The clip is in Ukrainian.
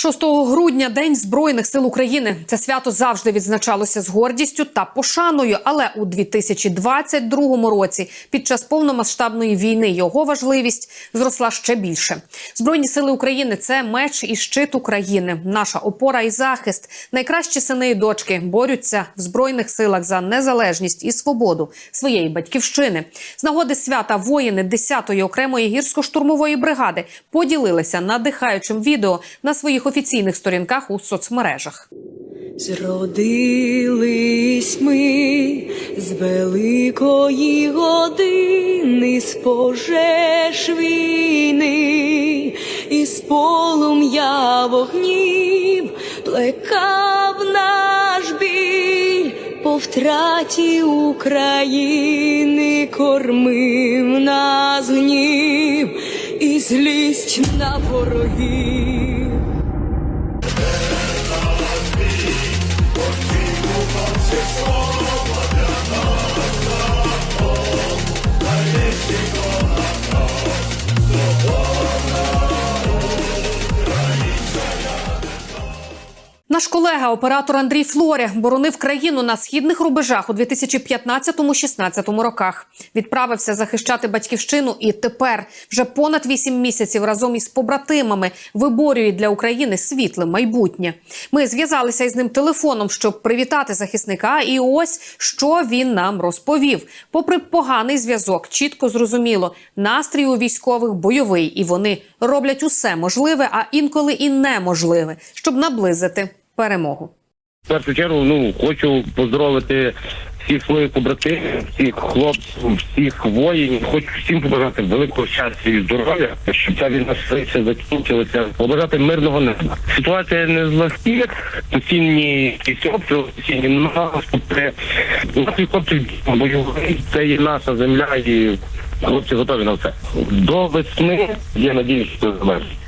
6 грудня День Збройних сил України. Це свято завжди відзначалося з гордістю та пошаною. Але у 2022 році, під час повномасштабної війни, його важливість зросла ще більше. Збройні сили України це меч і щит України, наша опора і захист. Найкращі сини і дочки борються в збройних силах за незалежність і свободу своєї батьківщини. З нагоди свята воїни 10-ї окремої гірсько-штурмової бригади поділилися надихаючим відео на своїх офіційних сторінках у соцмережах. Зродились ми з великої години, з пожеж війни, і з полум'я вогнів плекав наш біль по втраті України, кормив нас гнів і злість на ворогів. Наш колега, оператор Андрій Флоря, боронив країну на східних рубежах у 2015-16 роках. Відправився захищати батьківщину, і тепер вже понад 8 місяців разом із побратимами виборює для України світле майбутнє. Ми зв'язалися із ним телефоном, щоб привітати захисника. І ось що він нам розповів. Попри поганий зв'язок, чітко зрозуміло, настрій у військових бойовий, і вони роблять усе можливе, а інколи і неможливе, щоб наблизити перемогу. В першу чергу, ну хочу поздоровити всіх своїх побратимів, всіх хлопців, всіх воїнів. Хочу всім побажати великого щастя і здоров'я, щоб ця війна швидше закінчилася. Побажати мирного неба. Ситуація не з легких, постійні обстріли, постійні наступи. Наші хлопці бойові, це є наша земля, і хлопці готові на все. До весни я надіюсь, що це завершить.